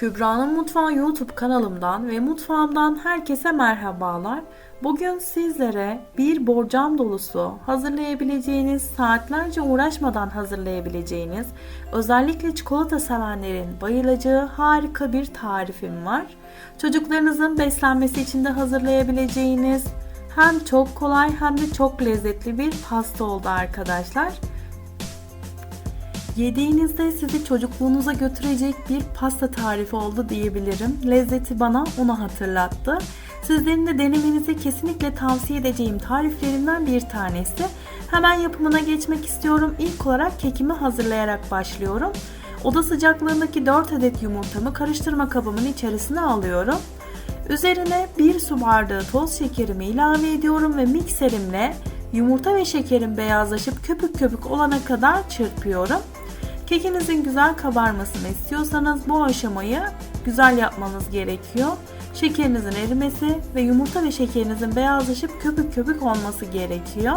Kübra'nın Mutfağı YouTube kanalımdan ve mutfağımdan herkese merhabalar. Bugün sizlere bir borcam dolusu hazırlayabileceğiniz, saatlerce uğraşmadan hazırlayabileceğiniz, özellikle çikolata sevenlerin bayılacağı harika bir tarifim var. Çocuklarınızın beslenmesi için de hazırlayabileceğiniz hem çok kolay hem de çok lezzetli bir pasta oldu arkadaşlar. Yediğinizde sizi çocukluğunuza götürecek bir pasta tarifi oldu diyebilirim. Lezzeti bana onu hatırlattı. Sizlerin de denemenizi kesinlikle tavsiye edeceğim tariflerimden bir tanesi. Hemen yapımına geçmek istiyorum. İlk olarak kekimi hazırlayarak başlıyorum. Oda sıcaklığındaki 4 adet yumurtamı karıştırma kabımın içerisine alıyorum. Üzerine 1 su bardağı toz şekerimi ilave ediyorum ve mikserimle yumurta ve şekerin beyazlaşıp köpük köpük olana kadar çırpıyorum. Kekinizin güzel kabarmasını istiyorsanız bu aşamayı güzel yapmanız gerekiyor. Şekerinizin erimesi ve yumurta ve şekerinizin beyazlaşıp köpük köpük olması gerekiyor.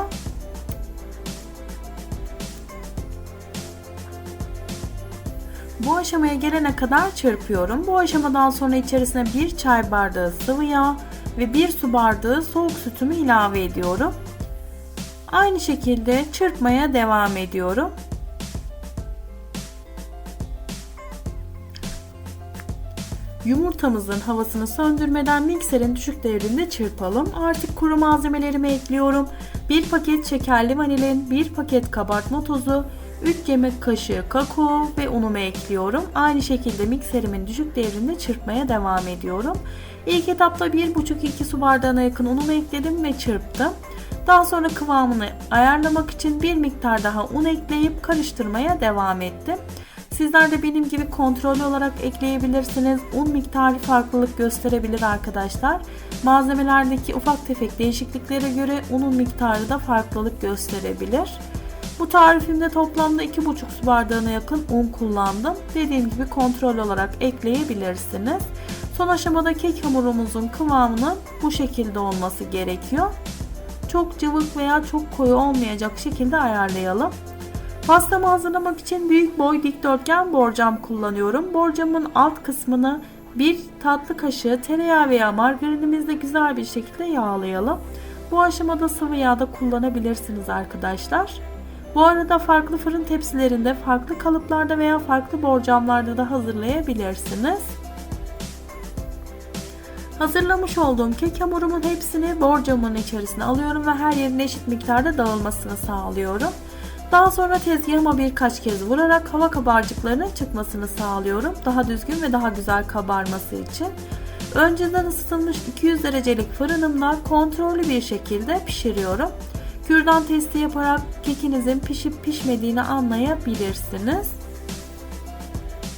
Bu aşamaya gelene kadar çırpıyorum. Bu aşamadan sonra içerisine 1 çay bardağı sıvı yağ ve 1 su bardağı soğuk sütümü ilave ediyorum. Aynı şekilde çırpmaya devam ediyorum. Yumurtamızın havasını söndürmeden mikserin düşük devrinde çırpalım. Artık kuru malzemelerimi ekliyorum. 1 paket şekerli vanilin, 1 paket kabartma tozu, 3 yemek kaşığı kakao ve unumu ekliyorum. Aynı şekilde mikserimin düşük devrinde çırpmaya devam ediyorum. İlk etapta 1,5-2 su bardağına yakın unumu ekledim ve çırptım. Daha sonra kıvamını ayarlamak için bir miktar daha un ekleyip karıştırmaya devam ettim. Sizler de benim gibi kontrollü olarak ekleyebilirsiniz. Un miktarı farklılık gösterebilir arkadaşlar. Malzemelerdeki ufak tefek değişikliklere göre unun miktarı da farklılık gösterebilir. Bu tarifimde toplamda 2,5 su bardağına yakın un kullandım. Dediğim gibi kontrol olarak ekleyebilirsiniz. Son aşamada kek hamurumuzun kıvamının bu şekilde olması gerekiyor. Çok cıvık veya çok koyu olmayacak şekilde ayarlayalım. Pastamı hazırlamak için büyük boy dikdörtgen borcam kullanıyorum. Borcamın alt kısmını bir tatlı kaşığı tereyağı veya margarinimizle güzel bir şekilde yağlayalım. Bu aşamada sıvı yağ da kullanabilirsiniz arkadaşlar. Bu arada farklı fırın tepsilerinde, farklı kalıplarda veya farklı borcamlarda da hazırlayabilirsiniz. Hazırlamış olduğum kek hamurumun hepsini borcamın içerisine alıyorum ve her yerine eşit miktarda dağılmasını sağlıyorum. Daha sonra tezgahıma birkaç kez vurarak hava kabarcıklarının çıkmasını sağlıyorum. Daha düzgün ve daha güzel kabarması için. Önceden ısıtılmış 200 derecelik fırınımda kontrollü bir şekilde pişiriyorum. Kürdan testi yaparak kekinizin pişip pişmediğini anlayabilirsiniz.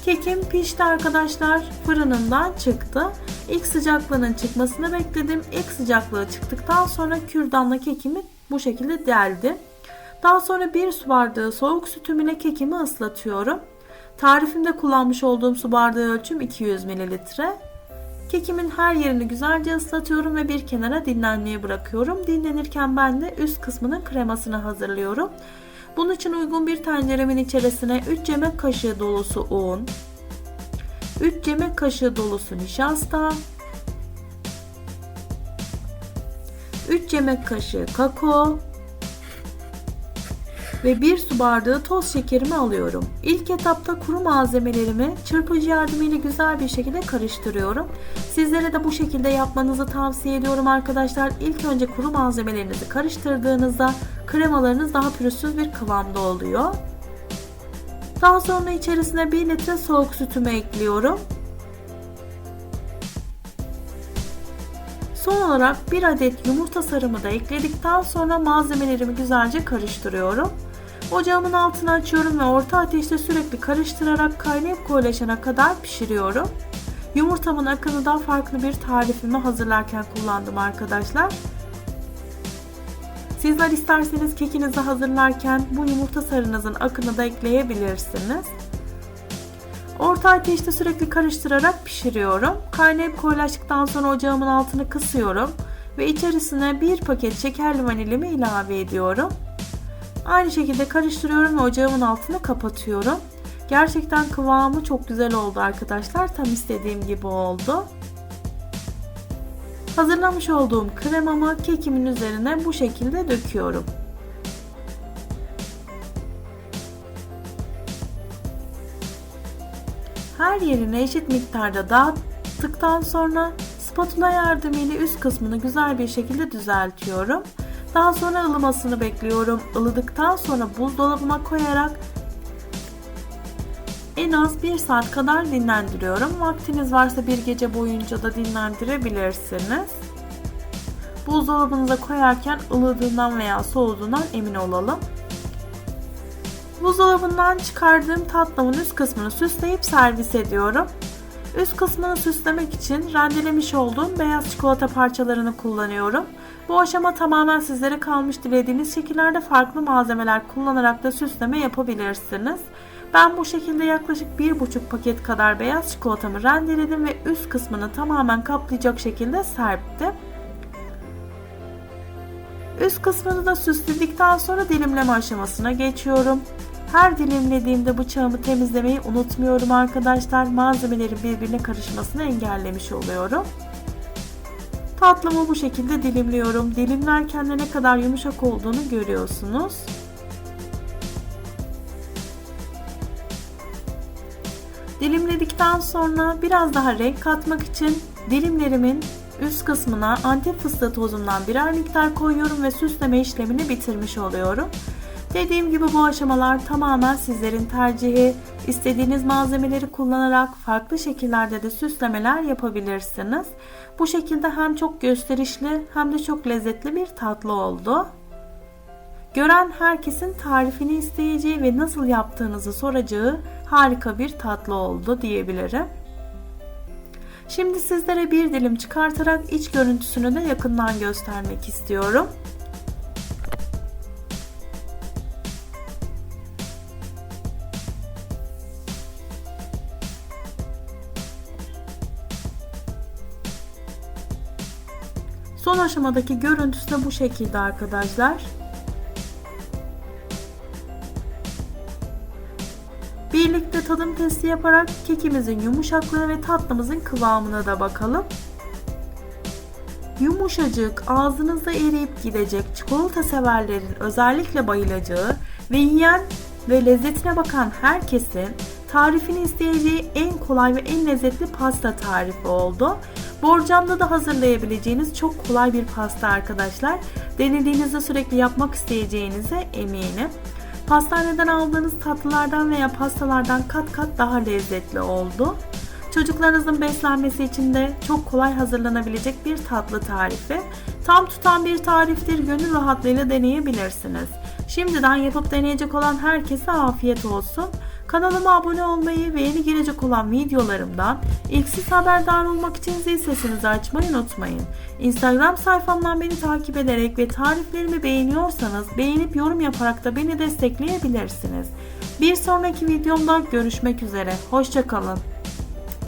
Kekim pişti arkadaşlar. Fırınımdan çıktı. İlk sıcaklığının çıkmasını bekledim. İlk sıcaklığı çıktıktan sonra kürdanla kekimi bu şekilde deldim. Daha sonra bir su bardağı soğuk sütüm ile kekimi ıslatıyorum. Tarifimde kullanmış olduğum su bardağı ölçüm 200 ml. Kekimin her yerini güzelce ıslatıyorum ve bir kenara dinlenmeye bırakıyorum. Dinlenirken ben de üst kısmının kremasını hazırlıyorum. Bunun için uygun bir tenceremin içerisine 3 yemek kaşığı dolusu un, 3 yemek kaşığı dolusu nişasta, 3 yemek kaşığı kakao, ve 1 su bardağı toz şekerimi alıyorum. İlk etapta kuru malzemelerimi çırpıcı yardımıyla güzel bir şekilde karıştırıyorum. Sizlere de bu şekilde yapmanızı tavsiye ediyorum arkadaşlar. İlk önce kuru malzemelerinizi karıştırdığınızda kremalarınız daha pürüzsüz bir kıvamda oluyor. Daha sonra içerisine 1 litre soğuk sütümü ekliyorum. Son olarak 1 adet yumurta sarımı da ekledikten sonra malzemelerimi güzelce karıştırıyorum. Ocağımın altını açıyorum ve orta ateşte sürekli karıştırarak kaynayıp koyulaşana kadar pişiriyorum. Yumurtamın akını da farklı bir tarifimi hazırlarken kullandım arkadaşlar. Sizler isterseniz kekinizi hazırlarken bu yumurta sarınızın akını da ekleyebilirsiniz. Orta ateşte sürekli karıştırarak pişiriyorum. Kaynayıp koyulaştıktan sonra ocağımın altını kısıyorum ve içerisine bir paket şekerli vanilimi ilave ediyorum. Aynı şekilde karıştırıyorum ve ocağımın altını kapatıyorum. Gerçekten kıvamı çok güzel oldu arkadaşlar. Tam istediğim gibi oldu. Hazırlamış olduğum kremamı kekimin üzerine bu şekilde döküyorum. Her yerine eşit miktarda dağıttıktan sonra spatula yardımıyla üst kısmını güzel bir şekilde düzeltiyorum. Daha sonra ılımasını bekliyorum. Ilıdıktan sonra buzdolabıma koyarak en az 1 saat kadar dinlendiriyorum. Vaktiniz varsa bir gece boyunca da dinlendirebilirsiniz. Buzdolabınıza koyarken ılıdığından veya soğuduğundan emin olalım. Buzdolabından çıkardığım tatlımın üst kısmını süsleyip servis ediyorum. Üst kısmını süslemek için rendelemiş olduğum beyaz çikolata parçalarını kullanıyorum. Bu aşama tamamen sizlere kalmış dilediğiniz şekillerde farklı malzemeler kullanarak da süsleme yapabilirsiniz. Ben bu şekilde yaklaşık 1,5 paket kadar beyaz çikolatamı rendeledim ve üst kısmını tamamen kaplayacak şekilde serptim. Üst kısmını da süsledikten sonra dilimleme aşamasına geçiyorum. Her dilimlediğimde bıçağımı temizlemeyi unutmuyorum arkadaşlar. Malzemelerin birbirine karışmasını engellemiş oluyorum. Tatlımı bu şekilde dilimliyorum. Dilimlerken de ne kadar yumuşak olduğunu görüyorsunuz. Dilimledikten sonra biraz daha renk katmak için dilimlerimin üst kısmına antep fıstığı tozundan birer miktar koyuyorum ve süsleme işlemini bitirmiş oluyorum. Dediğim gibi bu aşamalar tamamen sizlerin tercihi. İstediğiniz malzemeleri kullanarak farklı şekillerde de süslemeler yapabilirsiniz. Bu şekilde hem çok gösterişli hem de çok lezzetli bir tatlı oldu. Gören herkesin tarifini isteyeceği ve nasıl yaptığınızı soracağı harika bir tatlı oldu diyebilirim. Şimdi sizlere bir dilim çıkartarak iç görüntüsünü de yakından göstermek istiyorum. Son aşamadaki görüntüsü de bu şekilde arkadaşlar. Birlikte tadım testi yaparak kekimizin yumuşaklığı ve tatlımızın kıvamına da bakalım. Yumuşacık, ağzınızda eriyip gidecek çikolata severlerin özellikle bayılacağı ve yiyen ve lezzetine bakan herkesin tarifini isteyeceği en kolay ve en lezzetli pasta tarifi oldu. Borcamda da hazırlayabileceğiniz çok kolay bir pasta arkadaşlar. Denediğinizde sürekli yapmak isteyeceğinize eminim. Pastaneden aldığınız tatlılardan veya pastalardan kat kat daha lezzetli oldu. Çocuklarınızın beslenmesi için de çok kolay hazırlanabilecek bir tatlı tarifi. Tam tutan bir tariftir. Gönül rahatlığıyla deneyebilirsiniz. Şimdiden yapıp deneyecek olan herkese afiyet olsun. Kanalıma abone olmayı ve yeni gelecek olan videolarımdan ilk siz haberdar olmak için zil sesinizi açmayı unutmayın. Instagram sayfamdan beni takip ederek ve tariflerimi beğeniyorsanız beğenip yorum yaparak da beni destekleyebilirsiniz. Bir sonraki videomda görüşmek üzere. Hoşçakalın.